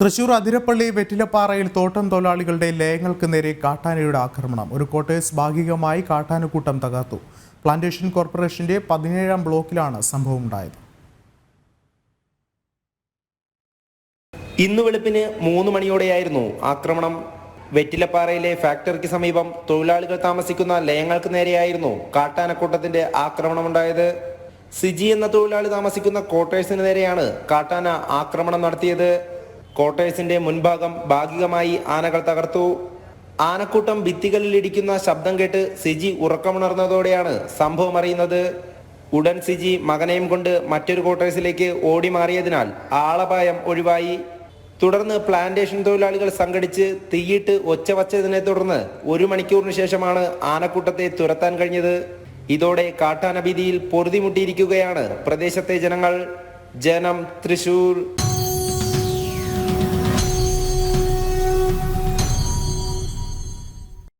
തൃശൂർ അതിരപ്പള്ളി വെറ്റിലപ്പാറയിൽ തോട്ടം തൊഴിലാളികളുടെ ലയങ്ങൾക്ക് നേരെ കാട്ടാനയുടെ ആക്രമണം. ഒരു കോട്ടേഴ്സ് ഭാഗികമായി കാട്ടാനക്കൂട്ടം തകർത്തു. പ്ലാന്റേഷൻ കോർപ്പറേഷന്റെ പതിനേഴാം ബ്ലോക്കിലാണ് സംഭവം ഉണ്ടായത് ഇന്ന് വെളുപ്പിന് മൂന്ന് മണിയോടെയായിരുന്നു ആക്രമണം. വെറ്റിലപ്പാറയിലെ ഫാക്ടറിക്ക് സമീപം തൊഴിലാളികൾ താമസിക്കുന്ന ലയങ്ങൾക്ക് നേരെയായിരുന്നു കാട്ടാനക്കൂട്ടത്തിന്റെ ആക്രമണമുണ്ടായത്. സിജി എന്ന തൊഴിലാളി താമസിക്കുന്ന ക്വാർട്ടേഴ്സിന് നേരെയാണ് കാട്ടാന ആക്രമണം നടത്തിയത്. ക്വാർട്ടേഴ്സിന്റെ മുൻഭാഗം ഭാഗികമായി ആനകൾ തകർത്തു. ആനക്കൂട്ടം ഭിത്തികളിൽ ഇടിക്കുന്ന ശബ്ദം കേട്ട് സിജി ഉറക്കമുണർന്നതോടെയാണ് സംഭവം അറിയുന്നത്. ഉടൻ സിജി മകനെയും കൊണ്ട് മറ്റൊരു ക്വാർട്ടേഴ്സിലേക്ക് ഓടി മാറിയതിനാൽ ആളപായം ഒഴിവായി. തുടർന്ന് പ്ലാന്റേഷൻ തൊഴിലാളികൾ സംഘടിച്ച് തീയിട്ട് ഒച്ച വച്ചതിനെ തുടർന്ന് ഒരു മണിക്കൂറിന് ശേഷമാണ് ആനക്കൂട്ടത്തെ തുരത്താൻ കഴിഞ്ഞത്. ഇതോടെ കാട്ടാന ഭീതിയിൽ പൊറുതിമുട്ടിയിരിക്കുകയാണ് പ്രദേശത്തെ ജനങ്ങൾ. ജനം തൃശൂർ.